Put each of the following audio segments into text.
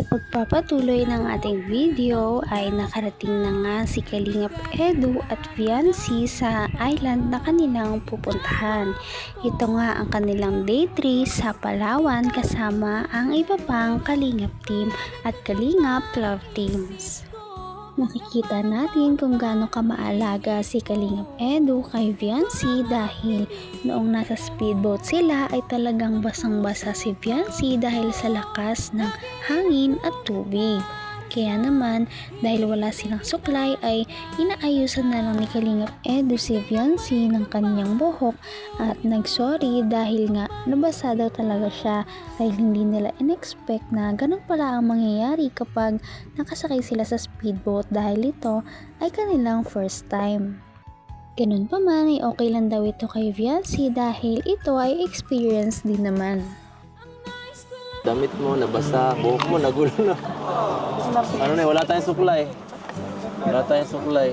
Sa pagpapatuloy ng ating video ay nakarating na nga si Kalingap Edu at Viancy sa island na kanilang pupuntahan. Ito nga ang kanilang day 3 sa Palawan kasama ang iba pang Kalingap team at Kalingap love teams. Nakikita natin kung gaano kamaalaga si Kalingap Edu kay Viancy dahil noong nasa speedboat sila ay talagang basang-basa si Viancy dahil sa lakas ng hangin at tubig. Kaya naman, dahil wala silang suklay ay inaayusan na lang ni Kalingap Edu si Viancy ng kanyang buhok at nagsorry dahil nga nabasa daw talaga siya dahil hindi nila in-expect na ganun pala ang mangyayari kapag nakasakay sila sa speedboat dahil ito ay kanilang first time. Ganun pa man ay okay lang daw ito kay Viancy dahil ito ay experience din naman. Damit mo, nabasa, buhok mo, nagulo na. Ano na, wala tayong suklay. Wala tayong suklay.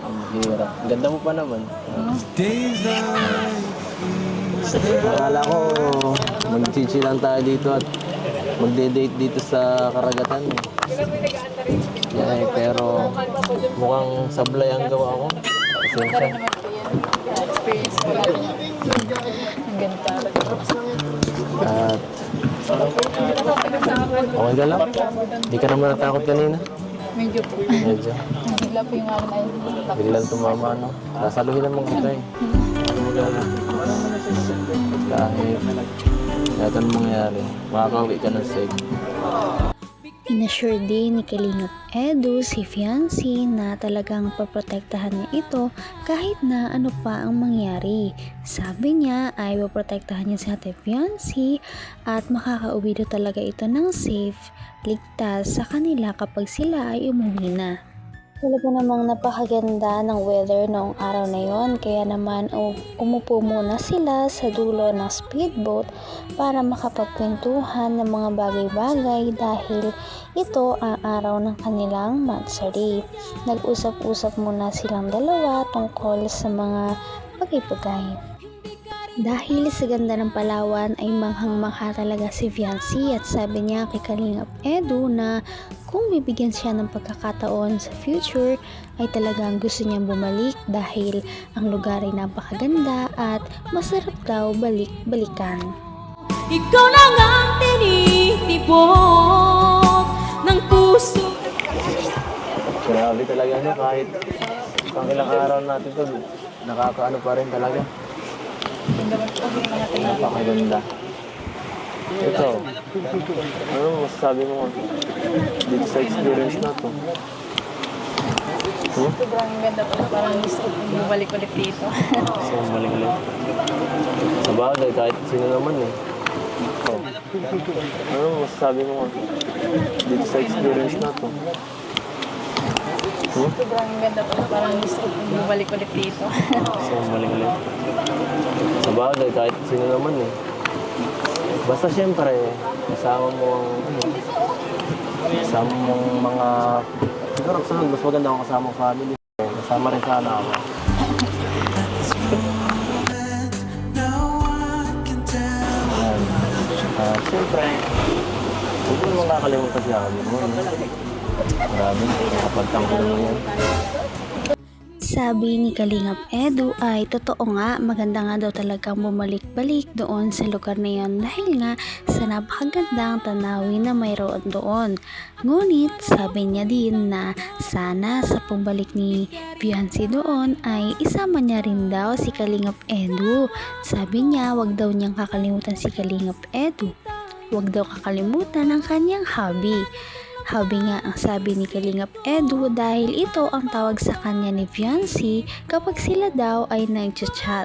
Ang hirap. Ganda mo pa naman. Akala ko, mag-chichi lang tayo dito at magde-date dito sa karagatan. eh. Yeah, eh, pero mukhang sablay ang gawa ko. Pasensya. At okay ka lang? Hindi ka naman natakot kanina? Medyo po. Medyo. Bigla po yung ano ay Biglang tumama, no? Sasaluhin naman kita eh. Ano? Kahit kahit anong mangyari, makakauwi ka ng safe. Inassure din ni Kalingap Edu si Fiancé na talagang paprotektahan niya ito kahit na ano pa ang mangyari. Sabi niya ay paprotektahan niya si Ate Fiancé at makakauwi daw talaga ito ng safe, ligtas sa kanila kapag sila ay umuwi na. Talaga namang napakaganda ng weather noong araw na yon kaya naman u- umupo muna sila sa dulo ng speedboat para makapagkwentuhan ng mga bagay-bagay dahil ito ang araw ng kanilang matsari. Nag-usap-usap muna silang dalawa tungkol sa mga bagay-bagay. Dahil sa ganda ng Palawan ay manghang-mangha talaga si Viancy at sabi niya kay Kalingap Edu na kung bibigyan siya ng pagkakataon sa future ay talagang gusto niyang bumalik dahil ang lugar ay napakaganda at masarap daw balik-balikan. Ikaw lang ang tinitibok ng puso Grabe talaga no, kahit pang ilang araw natin to, nakakaano pa rin talaga. Napakaganda. Ito, ano masasabi mo dito sa experience na to? Hmm? sobrang ganda po. Parang gusto ko bumalik ulit dito. So, balik ulit. Sa bagay, kahit sino naman eh. Oh. Ano masasabi mo dito sa experience na to? Hmm? sobrang ganda po. Parang gusto ko bumalik ulit dito. So, balik ulit. Sa bagay, kahit sino naman eh. Basta siyempre, kasama mo ang, ano, kasama mong mga, siguro sa mas maganda kung kasama ang family. Kasama rin sana ako. Ayan. Ah, siyempre, huwag mo naman kakalimutan si Abi mo. no? Grabe, nakapagtangko mo yan. Sabi ni Kalingap Edu ay totoo nga maganda nga daw talagang bumalik-balik doon sa lugar na yon dahil nga sa napakagandang tanawin na mayroon doon. Ngunit sabi niya din na sana sa pagbalik ni Beyonce doon ay isama niya rin daw si Kalingap Edu. Sabi niya wag daw niyang kakalimutan si Kalingap Edu. Wag daw kakalimutan ang kanyang hobby. Hobby nga ang sabi ni Kalingap Edu dahil ito ang tawag sa kanya ni Fiancé kapag sila daw ay nag-chat.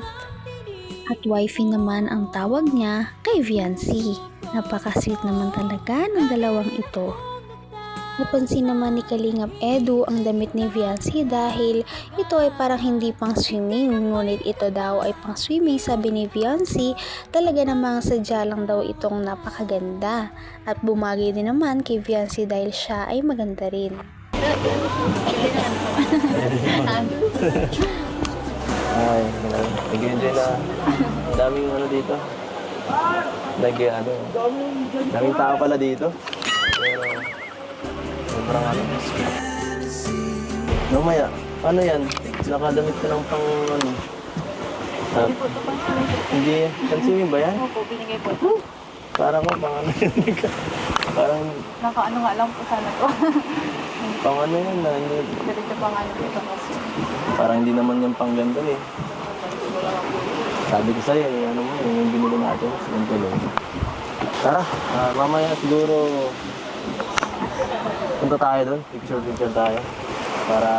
At wifey naman ang tawag niya kay Fiancé. Napaka-sweet naman talaga ng dalawang ito. Napansin naman ni Kalingap Edu ang damit ni Viancy dahil ito ay parang hindi pang swimming ngunit ito daw ay pang swimming sabi ni Viancy talaga namang sadya lang daw itong napakaganda at bumagay din naman kay Viancy dahil siya ay maganda rin. Ay, nag-enjoy na. Daming ano dito. Nag, ano, daming tao pala dito. Pero, sobrang ano. Mamaya, ano yan? Nakadamit ka ng pang, ano? Ah, hindi, pansinin ba yan? Opo, binigay po. Parang ko, pang ano yan? Parang, Nakaano nga lang po sana to. pang ano yan na, hindi, Diretso pa nga po ito kasi. parang hindi naman yung pang ganda eh. Sabi ko sa'yo, eh, ano mo, yung binili natin, ganito lang. Tara, ah, mamaya siguro punta tayo doon, picture picture tayo. Para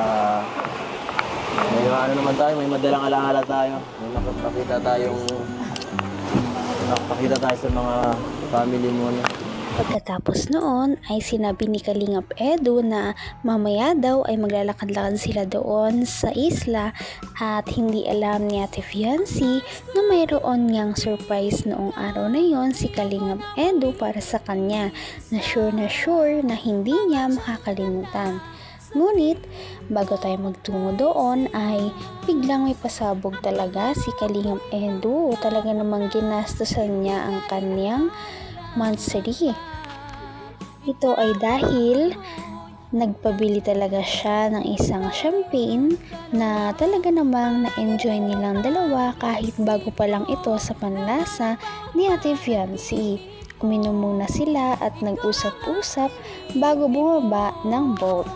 may ano naman tayo, may madalang alaala tayo. May nakapakita tayong nakapakita tayo sa mga family mo. Ano. Pagkatapos noon ay sinabi ni Kalingap Edu na mamaya daw ay maglalakad-lakad sila doon sa isla at hindi alam ni Ate Fiancy na mayroon niyang surprise noong araw na yon si Kalingap Edu para sa kanya na sure na sure na hindi niya makakalimutan. Ngunit, bago tayo magtungo doon ay biglang may pasabog talaga si Kalingap Edu. Talaga namang ginastosan niya ang kanyang monthly. Ito ay dahil nagpabili talaga siya ng isang champagne na talaga namang na-enjoy nilang dalawa kahit bago pa lang ito sa panlasa ni Ate Fiancy. Uminom muna sila at nag-usap-usap bago bumaba ng boat.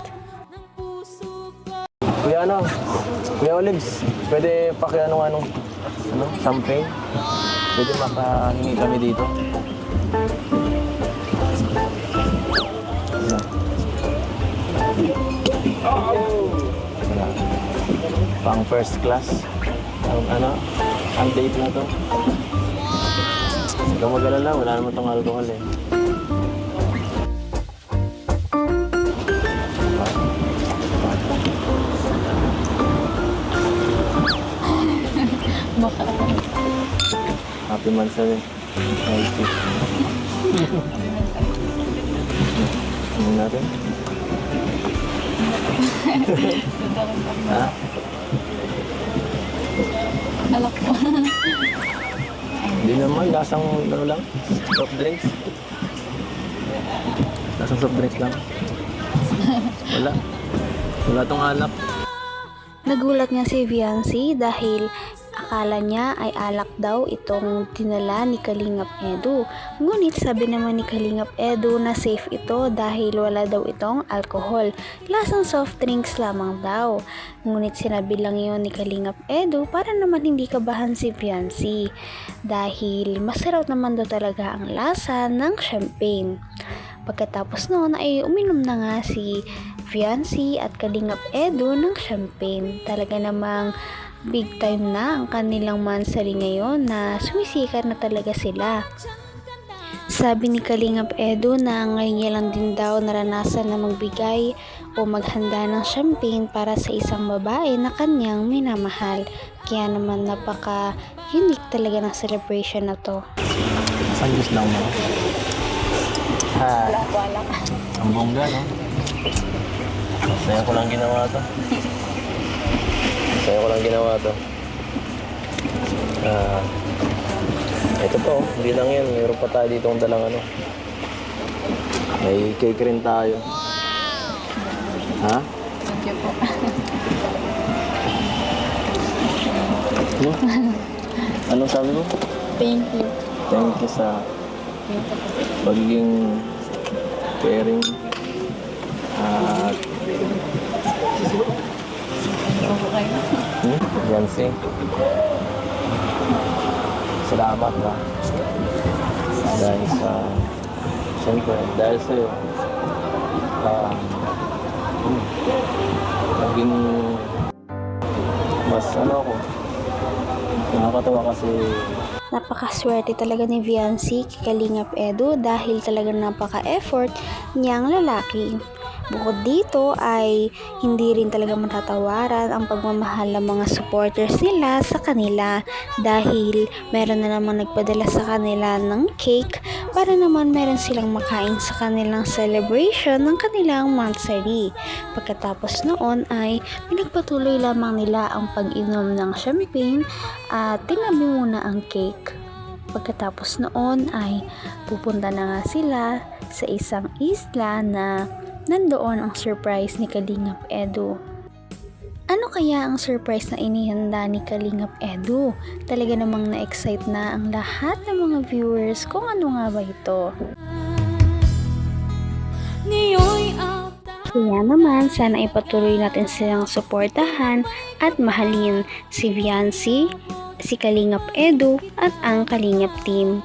Kuya ano, Kuya Olives, pwede pakiano nung ano, champagne? Pwede makahingi kami dito. Pang first class. Ang ano, ang date na to. Huwag mag-alala, wala naman tong alcohol eh. Happy Mansari. Nice to Ano natin? ha? Alak po. Hindi naman, lasang ano lang, soft drinks. Lasang soft drinks lang. Wala. Wala tong alak. Nagulat nga si Viancy dahil akala niya ay alak daw itong dinala ni Kalingap Edu. Ngunit sabi naman ni Kalingap Edu na safe ito dahil wala daw itong alcohol. Lasang soft drinks lamang daw. Ngunit sinabi lang yon ni Kalingap Edu para naman hindi kabahan si Viancy. Dahil masarap naman daw talaga ang lasa ng champagne. Pagkatapos noon ay uminom na nga si Fiancy at Kalingap Edu ng champagne. Talaga namang big time na ang kanilang mansari ngayon na sumisikat na talaga sila. Sabi ni Kalingap Edu na ngayon niya lang din daw naranasan na magbigay o maghanda ng champagne para sa isang babae na kanyang minamahal. Kaya naman napaka-unique talaga ng celebration na to. Sandwich lang mo. Ha, ang bongga, no? Saya ko lang ginawa to. Saya ko lang ginawa to. Ah, ito po, hindi lang yan. Mayroon pa tayo dito dalang ano. May cake rin tayo. Ha? Thank you po. Ano? Anong sabi mo? Thank you. Thank you sa Thank you po. pagiging caring at kayo. hmm? Yancy. Salamat ba? Dahil sa siyempre, dahil sa iyo ah, hmm, naging mas ano ako nakakatawa kasi Napakaswerte talaga ni Viancy kay Kalingap Edu dahil talaga napaka-effort niyang lalaki. Bukod dito ay hindi rin talaga matatawaran ang pagmamahal ng mga supporters nila sa kanila dahil meron na namang nagpadala sa kanila ng cake para naman meron silang makain sa kanilang celebration ng kanilang monthsary. Pagkatapos noon ay pinagpatuloy lamang nila ang pag-inom ng champagne at tinabi muna ang cake. Pagkatapos noon ay pupunta na nga sila sa isang isla na nandoon ang surprise ni Kalingap Edu. Ano kaya ang surprise na inihanda ni Kalingap Edu? Talaga namang na-excite na ang lahat ng mga viewers kung ano nga ba ito. Kaya naman, sana ipatuloy natin silang suportahan at mahalin si Viancy, si Kalingap Edu at ang Kalingap Team.